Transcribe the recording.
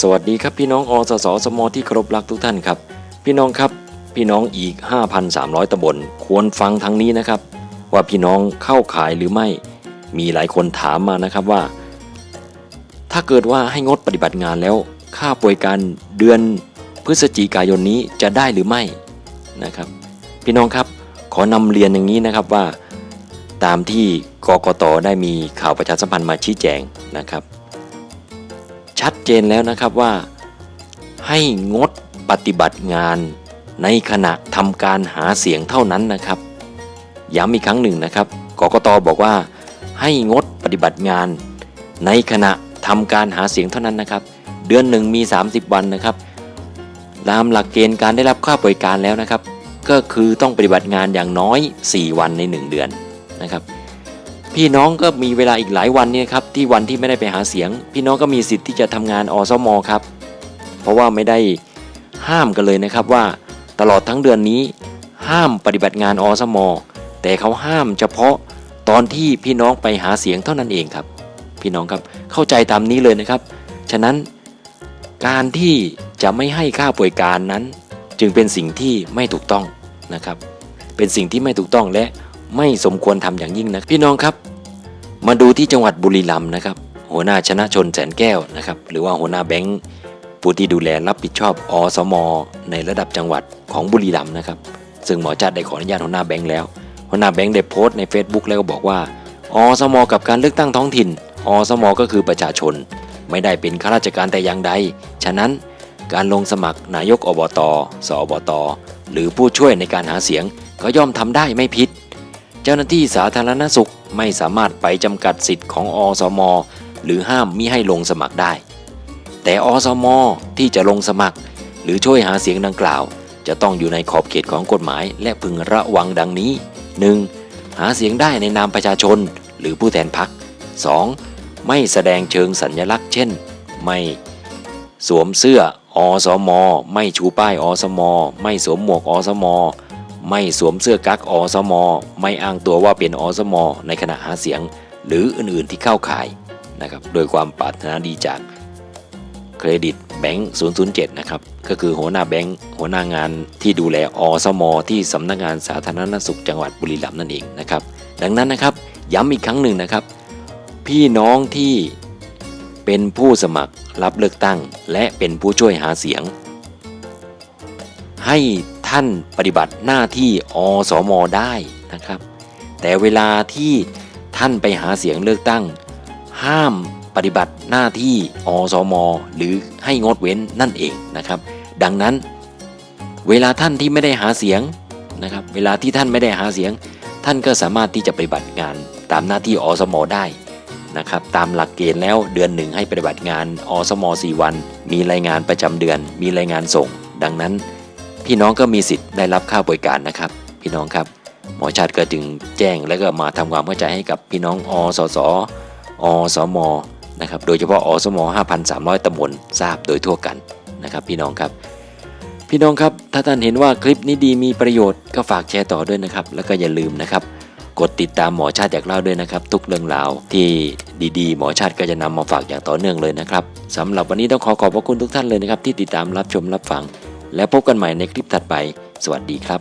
สวัสดีครับพี่น้องอสสสมที่เคารพรักทุกท่านครับ พี่น้องครับพี่น้องอีก 5,300ตำบลควรฟังทางนี้นะครับ ว่าพี่น้องเข้าขายหรือไม่มีหลายคนถามมานะครับว่า ถ้าเกิดว่าให้งดปฏิบัติงานแล้ว ค่าป่วยการเดือนพฤศจิกายนนี้จะได้หรือไม่นะครับ พี่น้องครับขอนำเรียนอย่างนี้นะครับว่า ตามที่กกตได้มีข่าวประชาสัมพันธ์มาชี้แจงนะครับ ชัดเจนแล้วนะครับว่า ให้งดปฏิบัติงานในขณะทำการหาเสียงเท่านั้นนะครับย้ำอีกครั้งหนึ่งนะครับกกตบอกว่า ให้งดปฏิบัติงาน ในขณะทำการหาเสียงเท่านั้นนะครับ เดือนหนึ่งมี 30 วันนะครับตามหลักเกณฑ์การได้รับค่าบริการแล้วนะครับ ก็คือต้องปฏิบัติงานอย่างน้อย 4 วันใน 1 เดือนนะครับ พี่น้องก็มีเวลาอีกหลายวันเนี่ยครับที่วันที่ไม่ได้ไปหาเสียง พี่น้องก็มีสิทธิ์ที่จะทำงานอสมครับ เพราะว่าไม่ได้ห้ามกันเลยนะครับว่าตลอดทั้งเดือนนี้ ห้ามปฏิบัติงานอสมแต่เขาห้ามเฉพาะตอนที่พี่น้องไปหาเสียงเท่านั้นเองครับ พี่น้องครับเข้าใจตามนี้เลยนะครับ ฉะนั้นการที่จะไม่ให้ค่าป่วยการนั้น จึงเป็นสิ่งที่ไม่ถูกต้องนะครับ เป็นสิ่งที่ไม่ถูกต้องและ ไม่สมควรทำอย่างยิ่งนะพี่น้องครับ มาดูที่จังหวัดบุรีรัมย์นะครับ หัวหน้าชนะชนแสนแก้วนะครับ หรือว่าหัวหน้าแบงค์ผู้ที่ดูแลรับผิดชอบอสม ในระดับจังหวัดของบุรีรัมย์นะครับ ซึ่งหมอจัดได้ขออนุญาตหัวหน้าแบงค์แล้ว หัวหน้าแบงค์ได้โพสต์ใน Facebook แล้วก็บอกว่าอสม กับการเลือกตั้งท้องถิ่นอสม ก็คือประชาชน ไม่ได้เป็นข้าราชการแต่อย่างใด ฉะนั้นการลงสมัครนายกอบต สอบต หรือผู้ช่วยในการหาเสียงก็ย่อมทำได้ไม่ผิด เจ้าหน้าที่สาธารณสุขไม่สามารถไปจำกัดสิทธิ์ของอสม หรือห้ามมิให้ลงสมัครได้ แต่อสม ที่จะลงสมัคร หรือช่วยหาเสียงดังกล่าว จะต้องอยู่ในขอบเขตของกฎหมาย และพึงระวังดังนี้ 1. หาเสียงได้ในนามประชาชน หรือผู้แทนพรรค 2. ไม่แสดงเชิงสัญลักษณ์ เช่น ไม่สวมเสื้ออสม ไม่ชูป้ายอสม ไม่สวมหมวกอสม ไม่สวมเสื้อกั๊กอสม ไม่อ้างตัวว่าเป็นอสม ในขณะหาเสียง หรืออื่นๆที่เข้าข่ายนะครับโดยความปรารถนาดีจากเครดิตแบงค์007 นะครับ ก็คือหัวหน้าแบงค์หัวหน้างานที่ดูแลอสม ที่สำนักงานสาธารณสุขจังหวัดบุรีรัมย์นั่นเองนะครับ ดังนั้นนะครับย้ำอีกครั้งหนึ่งนะครับ พี่น้องที่เป็นผู้สมัครรับเลือกตั้ง และเป็นผู้ช่วยหาเสียง ให้ ท่านปฏิบัติหน้าที่อสมได้นะครับ แต่เวลาที่ท่านไปหาเสียงเลือกตั้ง ห้ามปฏิบัติหน้าที่อสม หรือให้งดเว้นนั่นเองนะครับ ดังนั้น เวลาท่านที่ไม่ได้หาเสียงนะครับ เวลาที่ท่านไม่ได้หาเสียง ท่านก็สามารถที่จะปฏิบัติงานตามหน้าที่อสมได้นะครับ ตามหลักเกณฑ์แล้วเดือนหนึ่งให้ปฏิบัติงานอสม 4 วัน มีรายงานประจำเดือน มีรายงานส่ง ดังนั้น พี่น้องก็มีสิทธิ์ได้รับค่าบริการนะครับ พี่น้องครับ หมอชาติก็จึงแจ้งและก็มาทำความเข้าใจให้กับพี่น้องอสสอสมนะครับโดยเฉพาะอสม 5,300ตำบลทราบโดยทั่วกันนะครับ พี่น้องครับ พี่น้องครับถ้าท่านเห็นว่าคลิปนี้ดีมีประโยชน์ก็ฝากแชร์ต่อด้วยนะครับ แล้วก็อย่าลืมนะครับกดติดตามหมอชาติอยากเล่าด้วยนะครับ ทุกเรื่องราวที่ดีๆ หมอชาติก็จะนำมาฝากอย่างต่อเนื่องเลยนะครับสำหรับวันนี้ต้องขอขอบพระคุณทุกท่านเลยนะครับ ที่ติดตามรับชมรับฟัง แล้วพบกันใหม่ในคลิปถัดไป สวัสดีครับ